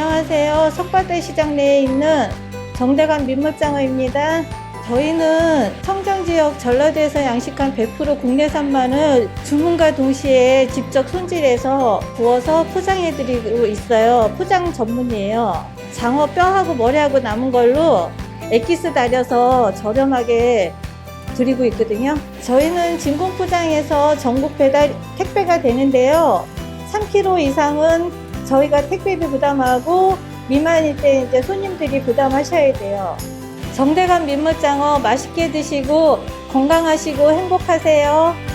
안녕하세요. 석바대 시장 내에 있는 정대관 민물장어입니다. 저희는 청정지역 전라도에서 양식한 100% 국내산 마늘 주문과 동시에 직접 손질해서 구워서 포장해드리고 있어요. 포장 전문이에요. 장어 뼈하고 머리하고 남은 걸로 액기스 달여서 저렴하게 드리고 있거든요. 저희는 진공 포장해서 전국 배달 택배가 되는데요. 3kg 이상은 저희가 택배비 부담하고 미만일 때 이제 손님들이 부담하셔야 돼요. 정대감 민물장어 맛있게 드시고 건강하시고 행복하세요.